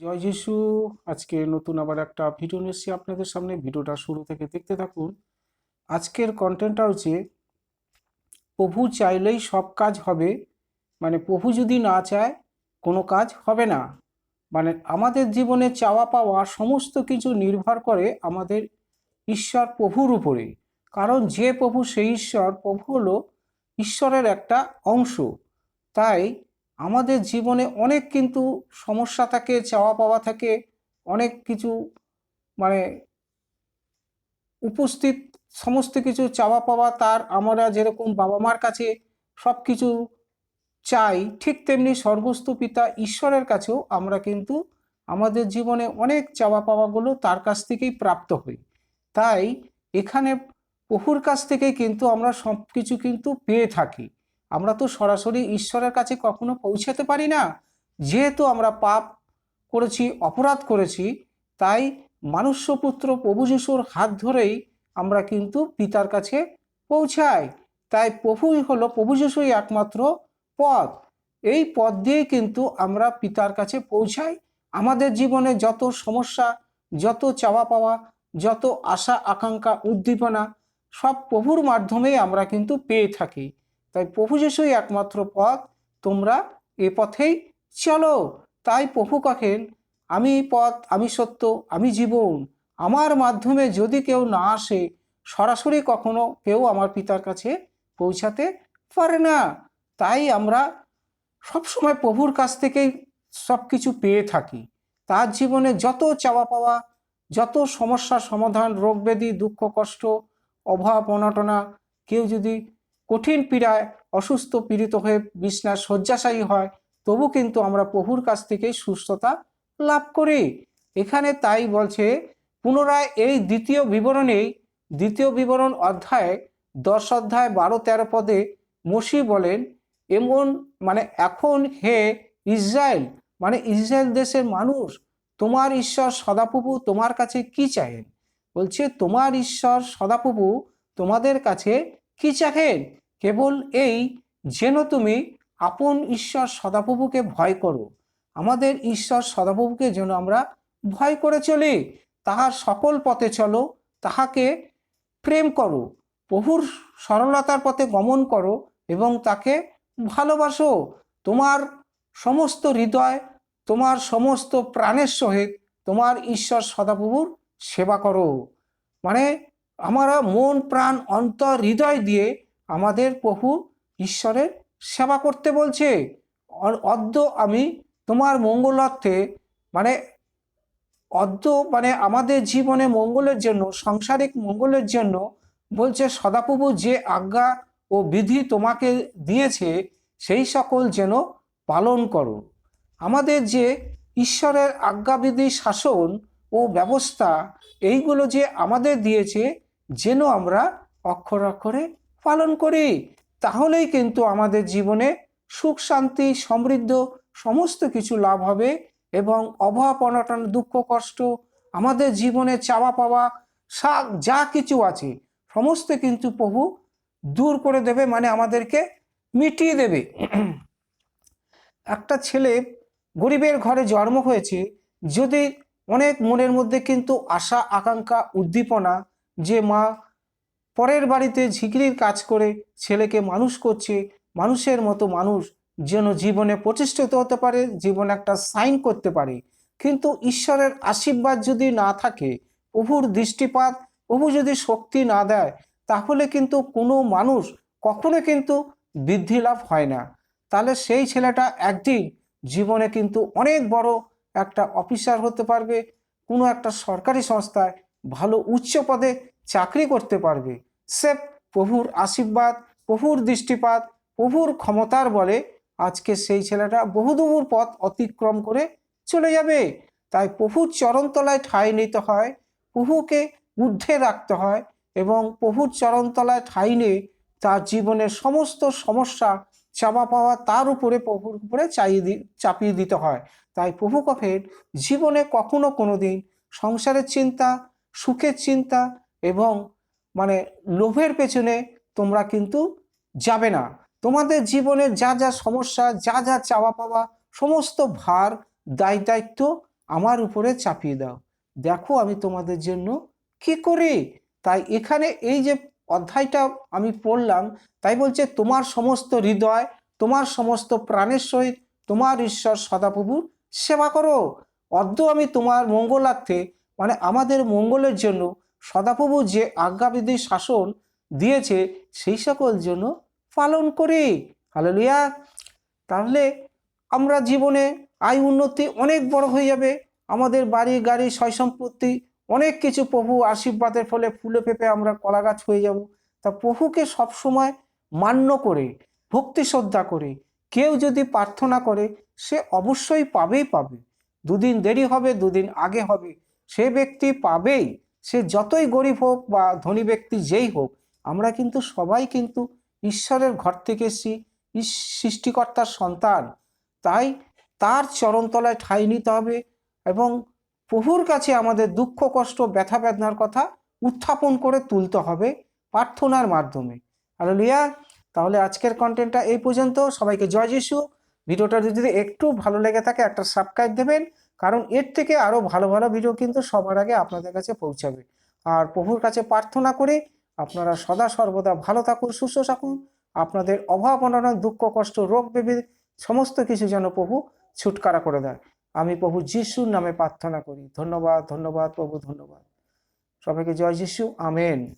জয় যিশু। আজকে নতুন আবার একটা ভিডিও নিয়ে এসেছি আপনাদের সামনে। ভিডিওটা শুরু থেকে দেখতে থাকুন। আজকের কন্টেন্টটা হচ্ছে, প্রভু চাইলেই সব কাজ হবে মানে প্রভু যদি না চায়, কোনো কাজ হবে না। মানে আমাদের জীবনে চাওয়া পাওয়া সমস্ত কিছু নির্ভর করে আমাদের ঈশ্বর প্রভুর উপরে। কারণ যে প্রভু সেই ঈশ্বর, প্রভু হলো ঈশ্বরের একটা অংশ। তাই আমাদের জীবনে অনেক কিন্তু সমস্যা থাকে, চাওয়া পাওয়া থাকে, অনেক কিছু মানে উপস্থিত সমস্ত কিছু চাওয়া পাওয়া তার আমরা যেরকম বাবা মার কাছে সব কিছু চাই, ঠিক তেমনি সর্বস্তু পিতা ঈশ্বরের কাছেও আমরা কিন্তু আমাদের জীবনে অনেক চাওয়া পাওয়াগুলো তার কাছ থেকেই প্রাপ্ত হই। তাই এখানে প্রভুর কাছ থেকেই কিন্তু আমরা সব কিছু কিন্তু পেয়ে থাকি। আমরা তো সরাসরি ঈশ্বরের কাছে কখনো পৌঁছাতে পারি না। যেহেতু আমরা পাপ করেছি, অপরাধ করেছি, তাই মানুষ্যপুত্র প্রভু যিশুর হাত ধরেই আমরা কিন্তু পিতার কাছে পৌঁছাই। তাই প্রভুই হলো, প্রভু যিশুই একমাত্র পথ। এই পথ দিয়েই কিন্তু আমরা পিতার কাছে পৌঁছাই। আমাদের জীবনে যত সমস্যা, যত চাওয়া পাওয়া, যত আশা, আকাঙ্ক্ষা, উদ্দীপনা, সব প্রভুর মাধ্যমেই আমরা কিন্তু পেয়ে থাকি। তাই প্রভু যিশুই একমাত্র পথ, তোমরা এ পথেই চলো। তাই প্রভু কহেন, আমি পথ, আমি সত্য, আমি জীবন। আমার মাধ্যমে যদি কেউ না আসে, সরাসরি কখনো কেউ আমার পিতার কাছে পৌঁছাতে পারে না। তাই আমরা সবসময় প্রভুর কাছ থেকেই সব কিছু পেয়ে থাকি। তার জীবনে যত চাওয়া পাওয়া, যত সমস্যার সমাধান, রোগ ব্যাধি, দুঃখ, কষ্ট, অভাব, অনটনা, কেউ যদি কঠিন পীড়ায় অসুস্থ পীড়িত হয়ে বিছনার শয্যাশায়ী হয়, তবু কিন্তু আমরা প্রভুর কাছ থেকেই সুস্থতা লাভ করি। এখানে তাই বলছে, পুনরায় এই দ্বিতীয় বিবরণেই, দ্বিতীয় বিবরণ অধ্যায়ে, দশ অধ্যায় বারো তেরো পদে মসি বলেন, এমন মানে এখন হে ইসরায়েল মানে ইসরায়েল দেশের মানুষ, তোমার ঈশ্বর সদাপ্রভু তোমার কাছে কি চাহেন বলছে, তোমার ঈশ্বর সদাপ্রভু তোমাদের কাছে কি চাহেন? কেবল এই যেন তুমি আপন ঈশ্বর সদাপ্রভুকে ভয় করো। আমাদের ঈশ্বর সদাপ্রভুকে যেন আমরা ভয় করে চলি, তাহার সকল পথে চলো, তাহাকে প্রেম করো, প্রভুর সরলতার পথে গমন করো এবং তাকে ভালোবাসো। তোমার সমস্ত হৃদয়, তোমার সমস্ত প্রাণের সহিত তোমার ঈশ্বর সদাপ্রভুর সেবা করো। মানে আমরা মন, প্রাণ, অন্তর, হৃদয় দিয়ে আমাদের প্রভু ঈশ্বরের সেবা করতে বলছে। অদ্য আমি তোমার মঙ্গলার্থে মানে অদ্য মানে আমাদের জীবনে মঙ্গলের জন্য, সাংসারিক মঙ্গলের জন্য বলছে, সদাপ্রভু যে আজ্ঞা ও বিধি তোমাকে দিয়েছে, সেই সকল যেন পালন করো। আমাদের যে ঈশ্বরের আজ্ঞাবিধি শাসন ও ব্যবস্থা, এইগুলো যে আমাদের দিয়েছে যেন আমরা অক্ষর অক্ষরে পালন করি। তাহলেই কিন্তু আমাদের জীবনে সুখ, শান্তি, সমৃদ্ধ সমস্ত কিছু লাভ হবে এবং অভাব, অনটন, দুঃখ, কষ্ট, আমাদের জীবনে চাওয়া পাওয়া শাক, যা কিছু আছে, সমস্ত কিন্তু প্রভু দূর করে দেবে মানে আমাদেরকে মিটিয়ে দেবে। একটা ছেলে গরিবের ঘরে জন্ম হয়েছে, যদি অনেক মনের মধ্যে কিন্তু আশা, আকাঙ্ক্ষা, উদ্দীপনা যে মা পরের বাড়িতে ঝিকিরির কাজ করে ছেলেকে মানুষ করছে, মানুষের মতো মানুষ যেন জীবনে প্রতিষ্ঠিত হতে পারে, জীবনে একটা সাইন করতে পারে। কিন্তু ঈশ্বরের আশীর্বাদ যদি না থাকে, প্রভুর দৃষ্টিপাত, প্রভু যদি শক্তি না দেয়, তাহলে কিন্তু কোনো মানুষ কখনো কিন্তু বৃদ্ধি লাভ হয় না। তাহলে সেই ছেলেটা একদিন জীবনে কিন্তু অনেক বড় একটা অফিসার হতে পারবে, কোনো একটা সরকারি সংস্থায় ভালো উচ্চ পদে চাকরি করতে পারবে। সে প্রভুর আশীর্বাদ, প্রভুর দৃষ্টিপাত, প্রভুর ক্ষমতার বলে আজকে সেই ছেলেটা বহুদূর পথ অতিক্রম করে চলে যাবে। তাই প্রভুর চরণতলায় ঠাঁই নিতে হয়, প্রভুকে ঊর্ধ্বে রাখতে হয় এবং প্রভুর চরণতলায় ঠাঁই নিয়ে তার জীবনের সমস্ত সমস্যা চাপা পাওয়া তার উপরে প্রভুর উপরে চাইয়ে দি, চাপিয়ে দিতে হয়। তাই প্রভু কফের জীবনে কখনো কোনো দিন সংসারের চিন্তা সুখের চিন্তা এবং মানে লোভের পেছনে তোমরা কিন্তু যাবে না। তোমাদের জীবনে যা যা সমস্যা, যা যা চাওয়া পাওয়া, সমস্ত ভার, দায় দায়িত্ব আমার উপরে চাপিয়ে দাও। দেখো আমি তোমাদের জন্য কি করি? তাই এখানে এই যে অধ্যায়টা আমি পড়লাম, তাই বলছে তোমার সমস্ত হৃদয়, তোমার সমস্ত প্রাণের সহিত তোমার ঈশ্বর সদাপ্রভুর সেবা করো। অদ্য আমি তোমার মঙ্গলার্থে মানে আমাদের মঙ্গলের জন্য সদাপ্রভু যে আজ্ঞাবিধি শাসন দিয়েছে, সেই সকল জন্য পালন করি। হালেলুয়া তাহলে আমরা জীবনে আয় উন্নতি অনেক বড় হয়ে যাবে। আমাদের বাড়ি, গাড়ি, সয় সম্পত্তি, অনেক কিছু প্রভু আশীর্বাদের ফলে ফুলে পেঁপে আমরা কলা গাছ হয়ে যাব। তা প্রভুকে সবসময় মান্য করে, ভক্তি শ্রদ্ধা করে। কেউ যদি প্রার্থনা করে, সে অবশ্যই পাবেই পাবে। দুদিন দেরি হবে, দুদিন আগে হবে। সে ব্যক্তি পাবেই, সে যতই গরিব হোক বা ধনী ব্যক্তি যেই হোক, আমরা কিন্তু সবাই কিন্তু ঈশ্বরের ঘর থেকে এসেছি সৃষ্টিকর্তার সন্তান। তাই তার চরণতলায় ঠাঁই নিতে হবে এবং প্রভুর কাছে আমাদের দুঃখ, কষ্ট, ব্যথা, বেদনার কথা উত্থাপন করে তুলতে হবে প্রার্থনার মাধ্যমে। আর লিয়া তাহলে আজকের কন্টেন্টটা এই পর্যন্ত। সবাইকে জয় যিশু। ভিডিওটা যদি একটু ভালো লেগে থাকে, একটা সাবস্ক্রাইব দেবেন। কারণ এর থেকে আরও ভালো ভালো ভিডিও কিন্তু সবার আগে আপনাদের কাছে পৌঁছাবে। আর প্রভুর কাছে প্রার্থনা করি আপনারা সদা সর্বদা ভালো থাকুন, সুস্থ থাকুন। আপনাদের অভাব, অনটন, দুঃখ, কষ্ট, রোগ বেবি সমস্ত কিছু যেন প্রভু ছুটকারা করে দেয়। আমি প্রভু যিশুর নামে প্রার্থনা করি। ধন্যবাদ ধন্যবাদ, প্রভু, ধন্যবাদ। সবাইকে জয় যিশু, আমেন।